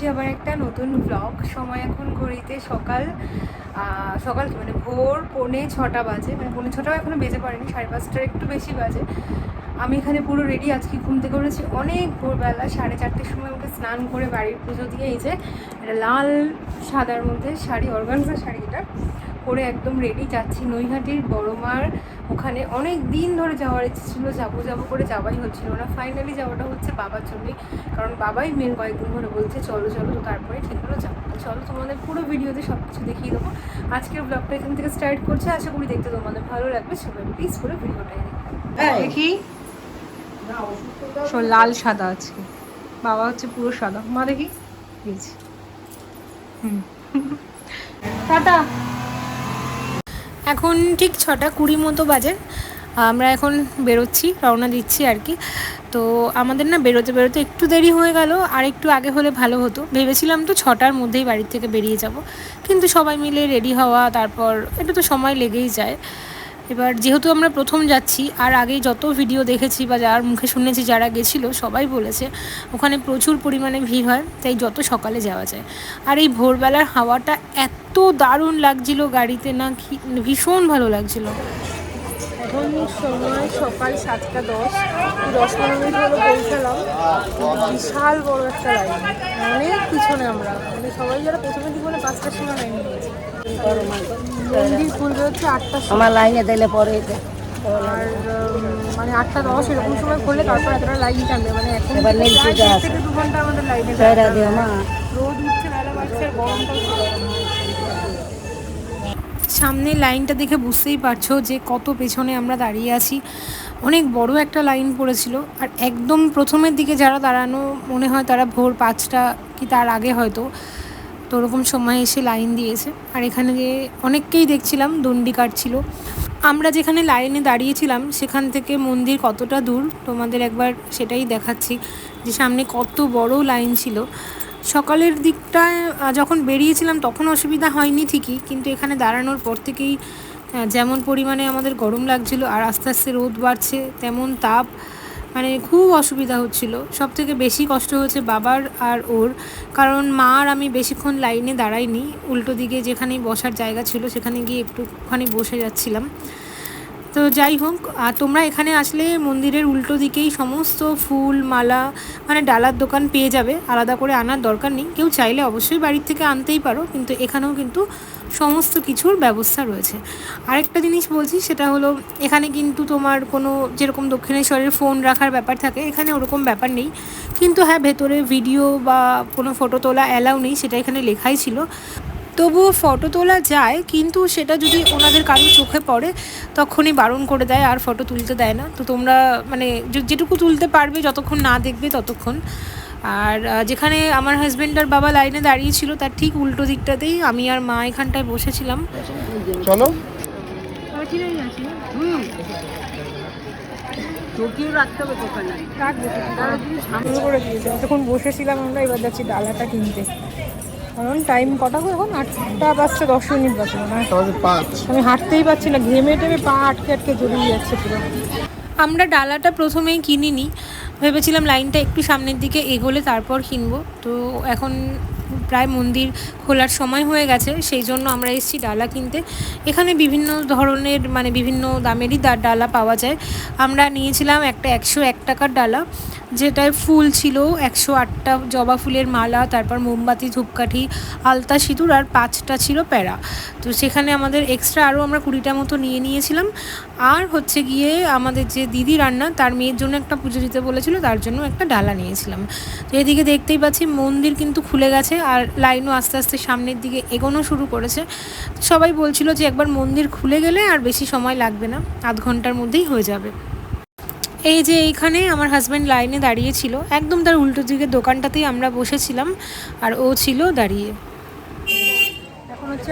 করছি আবার একটা নতুন ব্লগ সময় এখন ঘড়িতে সকাল সকাল মানে ভোর পৌনে ছটা বাজে। মানে পৌনে ছটাও এখনও বেজে পড়েনি সাড়ে পাঁচটার একটু বেশি বাজে। আমি এখানে পুরো রেডি আজকে ঘুম থেকে উঠেছি। অনেক ভোরবেলা, সাড়ে চারটের সময় উঠে স্নান করে বাড়ির পুজো দিয়ে এই যে লাল সাদার মধ্যে শাড়ি, অর্গানজা শাড়ি এটা পরে একদম রেডি যাচ্ছি নৈহাটির বড় মার ওখানে। অনেক দিন ধরে যাওয়ার ইচ্ছে ছিল, যাব যাব করে যাওয়াই হচ্ছিল না। ফাইনালি যাওয়াটা হচ্ছে বাবার জন্যই, কারণ বাবাই মেন কয়েকদিন ধরে বলছে, চলো চলো, তো তারপরে ঠিক যাব। চলো, তোমাদের পুরো ভিডিওতে সব কিছু দেখিয়ে দেবো। আজকের ব্লগটা এখান থেকে স্টার্ট করছে। আশা করি দেখতে তোমাদের ভালো লাগবে। সবাই প্লিজ পুরো ভিডিওটা দেখি। লাল সাদা আছে। বাবা হচ্ছে পুরো সাদা। মা দেখি? দিয়েছি হুম। টাটা। এখন ঠিক ছটা কুড়ি মতো বাজে। আমরা এখন বেরোচ্ছি, রওনা দিচ্ছি আর কি। তো আমাদের না বেরোতে বেরোতে একটু দেরি হয়ে গেল, আর একটু আগে হলে ভালো হতো। ভেবেছিলাম তো ছটার মধ্যেই বাড়ির থেকে বেরিয়ে যাব। কিন্তু সবাই মিলে রেডি হওয়া, তারপর এটা তো সময় লেগেই যায়। এবার যেহেতু আমরা প্রথম যাচ্ছি, আর আগে যত ভিডিও দেখেছি বা যার মুখে শুনেছি, যারা গেছিল, সবাই বলেছে, ওখানে প্রচুর পরিমাণে ভিড় হয়, তাই যত সকালে যাওয়া যায়। আর এই ভোরবেলার হাওয়াটা এত দারুণ লাগছিল গাড়িতে, না ভীষণ ভালো লাগছিল। সময় সকাল সাতটা দশ দশ পনেরো মিনিট হলো পৌঁছালাম। বিশাল বড় একটা লাইন অনেক পিছনে আমরা মানে সবাই যারা প্রথমে দিব না পাঁচটার সময় লাইন মন্দির খুলবে হচ্ছে সময়। আমার লাইনে দিলে পরে আর মানে আটটা দশ এরকম সময় করলে তারপর এতটা লাইন টানবে। মানে এখন এবার। থেকে দু ঘণ্টা আমাদের লাইনে রোদ উঠছে বেলা বাড়ছে আর সামনে লাইনটা দেখে বুঝতেই পারছ যে কত পেছনে আমরা দাঁড়িয়ে আছি। অনেক বড় একটা লাইন পড়েছিল। আর একদম প্রথমের দিকে যারা দাঁড়ানো মনে হয় তারা ভোর পাঁচটা কি তার আগে হয়তো। তো ওরকম সময় এসে লাইন দিয়েছে। আর এখানে অনেককেই দেখছিলাম, দণ্ডি কাটছিল। আমরা যেখানে লাইনে দাঁড়িয়েছিলাম, সেখান থেকে মন্দির কতটা দূর, তোমাদের একবার সেটাই দেখাচ্ছি যে সামনে কত বড় লাইন ছিল। সকালের দিকটায় যখন বেরিয়েছিলাম, তখন অসুবিধা হয়নি ঠিকই, কিন্তু এখানে দাঁড়ানোর পর থেকেই যেমন পরিমাণে আমাদের গরম লাগছিল, আর আস্তে আস্তে রোদ বাড়ছে, তেমন তাপ। মানে খুব অসুবিধা হচ্ছিল। সব থেকে বেশি কষ্ট হয়েছে বাবার আর ওর, কারণ মা আর আমি বেশিক্ষণ লাইনে দাঁড়াইনি। উল্টো দিকে যেখানেই বসার জায়গা ছিল সেখানে গিয়ে একটুখানি বসে যাচ্ছিলাম। তো যাই হোক, আর তোমরা এখানে আসলে মন্দিরের উল্টো দিকেই সমস্ত ফুল, মালা মানে ডালার দোকান পেয়ে যাবে। আলাদা করে আনার দরকার নেই। কেউ চাইলে অবশ্যই বাড়ির থেকে আনতেই পারো, কিন্তু এখানেও কিন্তু সমস্ত কিছুর ব্যবস্থা রয়েছে। আরেকটা জিনিস বলছি, সেটা হলো এখানে কিন্তু তোমার কোনো যেরকম দক্ষিণেশ্বরের ফোন রাখার ব্যাপার থাকে, এখানে ওরকম ব্যাপার নেই। কিন্তু হ্যাঁ ভেতরে ভিডিও বা কোনো ফটো তোলা অ্যালাউ নেই, সেটা এখানে লেখাই ছিল। তবুও ফটো তোলা যায় কিন্তু সেটা যদি ওনাদের কারও চোখে পড়ে তখনই বারণ করে দেয় আর ফটো তুলতে দেয় না। তো তোমরা মানে যেটুকু তুলতে পারবে যতক্ষণ না দেখবে ততক্ষণ। আর যেখানে আমার হাজব্যান্ড আর বাবা লাইনে দাঁড়িয়ে ছিল তার ঠিক উল্টো দিকটাতেই আমি আর মা এখানটায় বসেছিলাম। চলো। তখন বসেছিলাম আমরা এবার যাচ্ছি ডালাটা কিনতে। কারণ টাইম কটা এখন? আটটা বাজছে দশ মিনিট বাজছে না আমি হাঁটতেই পারছি না ঘেমে টেমে পা আটকে আটকে জড়িয়ে যাচ্ছে পুরো। আমরা ডালাটা প্রথমেই কিনিনি ভেবেছিলাম লাইনটা একটু সামনের দিকে এগোলে তারপর কিনবো। তো এখন প্রায় মন্দির খোলার সময় হয়ে গেছে সেই জন্য আমরা এসেছি ডালা কিনতে। এখানে বিভিন্ন ধরনের মানে বিভিন্ন দামেরই ডালা পাওয়া যায়। আমরা নিয়েছিলাম একটা একশো এক টাকার ডালা। যেটায় ফুল ছিল, একশো আটটা জবা ফুলের মালা, তারপর মোমবাতি, ধূপকাঠি, আলতা, সিঁদুর আর পাঁচটা ছিল প্যারা। তো সেখানে আমাদের এক্সট্রা আরও আমরা কুড়িটা মতো নিয়ে নিয়েছিলাম। আর হচ্ছে গিয়ে আমাদের যে দিদি রান্না, তার মেয়ের জন্য একটা পুজো দিতে বলেছিল, তার জন্য একটা ডালা নিয়েছিলাম। তো এদিকে দেখতেই পাচ্ছি মন্দির কিন্তু খুলে গেছে, আর লাইনও আস্তে আস্তে সামনের দিকে এগোনো শুরু করেছে। সবাই বলছিল যে একবার মন্দির খুলে গেলে আর বেশি সময় লাগবে না, আধ ঘণ্টার মধ্যেই হয়ে যাবে। এই যে এইখানে আমার হাজব্যান্ড লাইনে দাঁড়িয়েছিল একদম তার উল্টো দিকের দোকানটাতেই আমরা বসেছিলাম, আর ও ছিল দাঁড়িয়ে। এখন হচ্ছে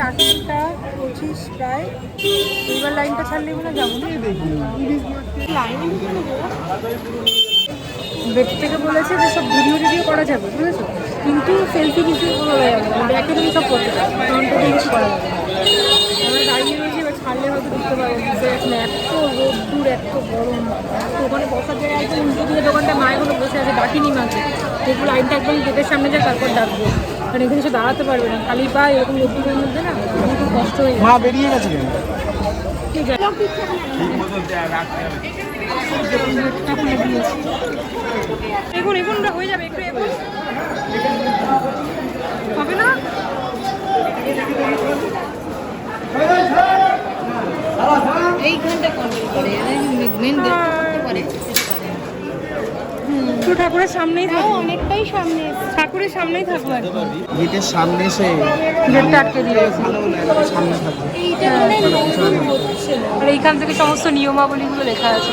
ছাড়লে না যাব বেড থেকে বলেছে সব বুঝেছ? কিন্তু সেলফি কিছু ব্যাকে তুমি সব করতে পারো না আমরা দাঁড়িয়ে রয়েছি এবার ছাড়লে হয়তো বুঝতে পারব বুঝতে পারছি না এত রোদ্দুর এত গরম। ওখানে বসার জায়গায় একদম উল্টো দিকে দোকানটা মা এখনও বসে আছে ডাকিনি মাকে দেখব লাইনটা একদম গেটের সামনে যায় তারপর ডাকবো। কারণ এখানে সে দাঁড়াতে পারবে না। খালি পা এরকম রোদ্দুরের মধ্যে না খুব কষ্ট হয়ে মা বেরিয়ে গেছে ঠিক আছে। এখন এখন হয়ে যাবে একটু এখন। হবে না? এইখানটা কন্ট্রোল করে মেন তো ঠাকুরের সামনেই থাকব। অনেকটাই সামনে। ঠাকুরের সামনেই থাকব আর গেটের সামনে এসে গেটটা আটকে দিয়েছে। সামনে থাকবে। আর এইখান থেকে সমস্ত নিয়মাবলীগুলো লেখা আছে।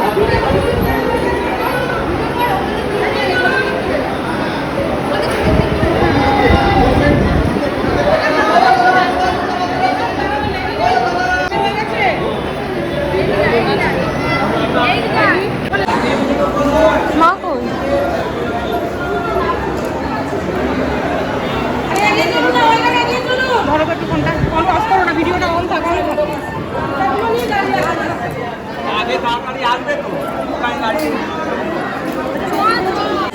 মা কই ধরো তো একটু ফোনটা অন অফ করো না ভিডিওটা অন থাক অন থাক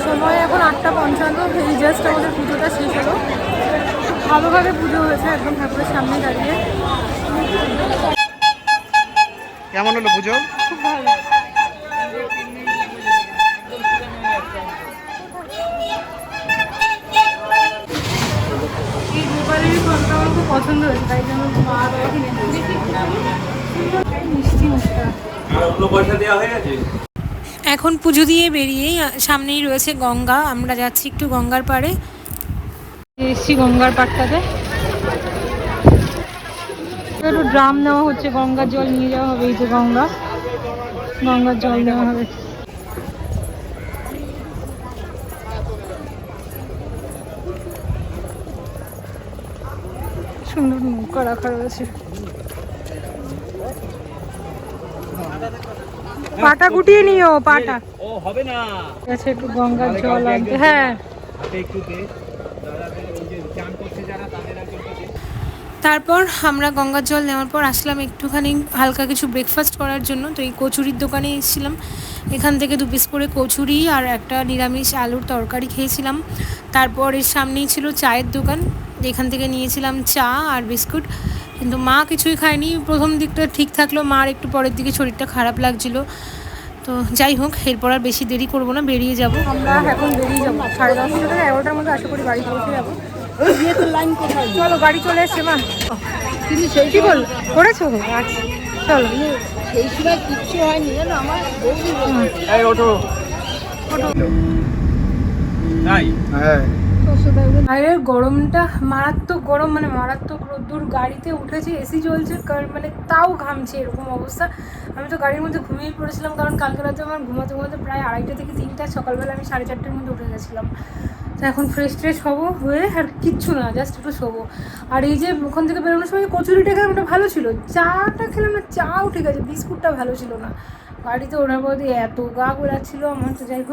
সময় পঞ্চান্ন এই জাস্ট আমাদের পুজোটা শেষ হলো। ভালোভাবে পুজো হয়েছে একদম ঠাকুরের সামনে দাঁড়িয়ে। কেমন হলো পুজো? খুব ভালো। এই গোপালের ফলটা আমার খুব পছন্দ হয়েছে তাই জন্য মা বাবা কিনে দিয়েছে। মিষ্টি মুখটা। আর অন্য পয়সা দেওয়া হয়ে গেছে? এখন পুজো দিয়ে বেরিয়েই সামনেই রয়েছে গঙ্গা। আমরা যাচ্ছি একটু গঙ্গার পাড়ে। এসছি গঙ্গার পাড়টাতে। একটু ড্রাম নেওয়া হচ্ছে, গঙ্গার জল নিয়ে যাওয়া হবে, এই যে গঙ্গা। গঙ্গার জল নেওয়া হবে। সুন্দর নৌকা রাখা রয়েছে। পাটা গুটিয়ে নিও পাটা। ও হবে না। আছে একটু গঙ্গার জল আনতে। হ্যাঁ। হাতে একটু দে। দাদাদের ওই যে চান করছে যারা তাদের একজনকে দে। তারপর আমরা গঙ্গার জল নেওয়ার পর আসলাম একটুখানি হালকা কিছু ব্রেকফাস্ট করার জন্য। তো এই কচুরির দোকানে এসেছিলাম। এখান থেকে দু পিস করে কচুরি আর একটা নিরামিষ আলুর তরকারি খেয়েছিলাম। তারপর এর সামনেই ছিল চায়ের দোকান। এখান থেকে নিয়েছিলাম চা আর বিস্কুট। কিন্তু মা কিছুই খায়নি। প্রথম দিকটা ঠিক থাকল মার একটু পরের দিকে শরীরটা খারাপ লাগছিল। তো যাই হোক এরপর আর বেশি দেরি করব না বেরিয়ে যাব। আমরা এখন বেরিয়ে যাব সাড়ে দশটা থেকে এগারোটার মধ্যে আশা করি বাড়ি পৌঁছে যাব। লাইন কোথায়? চলো গাড়ি চলে এসছে মা। কিন্তু সেই কি বল? করেছ? আচ্ছা। চলো। সেই সময় কিচ্ছু হয়নি জানো? আমার ওঠো। তাই? হ্যাঁ। বাইরের গরমটা মারাত্মক গরম মানে মারাত্মক রোদ্দুর, গাড়িতে উঠেছি এসি চলছে কার- মানে তাও ঘামছে এরকম অবস্থা। আমি তো গাড়ির মধ্যে ঘুমিয়ে পড়েছিলাম, কারণ কালকে রাতে আমার ঘুমাতে ঘুমাতে প্রায় আড়াইটা থেকে তিনটা, সকালবেলা আমি সাড়ে চারটের মধ্যে উঠে গেছিলাম। তো এখন ফ্রেশ ট্রেশ হব হয়ে আর কিচ্ছু না জাস্ট একটু শোবো। আর এই যে ওখান থেকে বেরোনোর সময় কচুরিটা খেলাম ওটা ভালো ছিল। চাটা খেলাম না, চাও ঠিক আছে, বিস্কুটটা ভালো ছিল না। গাড়িতে ওঠার পর এত গা গোলাচ্ছিল আমার, তো যাই হোক।